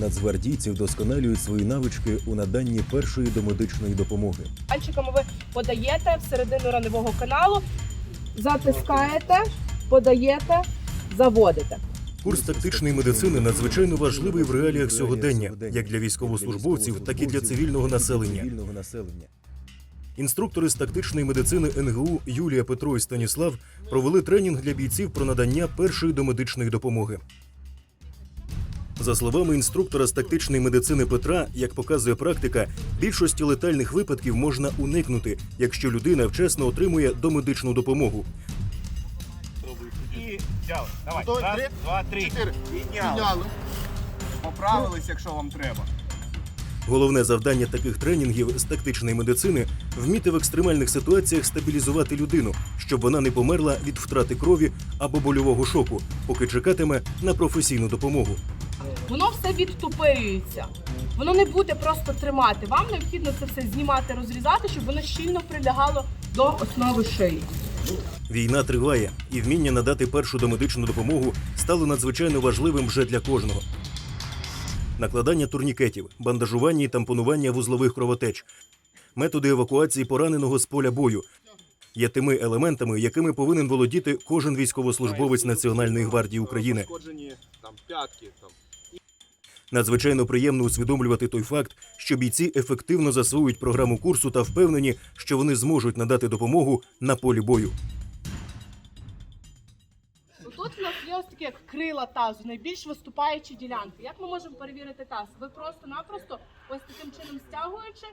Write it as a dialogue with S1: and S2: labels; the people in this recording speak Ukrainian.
S1: Нацгвардійці вдосконалюють свої навички у наданні першої домедичної допомоги.
S2: Пальчиками ви подаєте всередину раневого каналу, затискаєте, подаєте, заводите.
S1: Курс тактичної медицини надзвичайно важливий в реаліях сьогодення, як для військовослужбовців, так і для цивільного населення. Інструктори з тактичної медицини НГУ Юлія Петро і Станіслав провели тренінг для бійців про надання першої домедичної допомоги. За словами інструктора з тактичної медицини Петра, як показує практика, більшості летальних випадків можна уникнути, якщо людина вчасно отримує домедичну допомогу.
S3: І взяли. Давай. Раз, два, три. Підняли.
S4: Підняли.
S3: Поправились, якщо вам треба.
S1: Головне завдання таких тренінгів з тактичної медицини вміти в екстремальних ситуаціях стабілізувати людину, щоб вона не померла від втрати крові або больового шоку, поки чекатиме на професійну допомогу.
S2: Воно все відтупирюється. Воно не буде просто тримати. Вам необхідно це все знімати, розрізати, щоб воно щільно прилягало до основи шиї.
S1: Війна триває, і вміння надати першу домедичну допомогу стало надзвичайно важливим вже для кожного. Накладання турнікетів, бандажування і тампонування вузлових кровотеч, методи евакуації пораненого з поля бою є тими елементами, якими повинен володіти кожен військовослужбовець Національної гвардії України. Надзвичайно приємно усвідомлювати той факт, що бійці ефективно засвоюють програму курсу та впевнені, що вони зможуть надати допомогу на полі бою.
S2: Тут в нас є ось таке крила тазу, найбільш виступаючі ділянки. Як ми можемо перевірити таз? Ви просто-напросто ось таким чином стягуючи,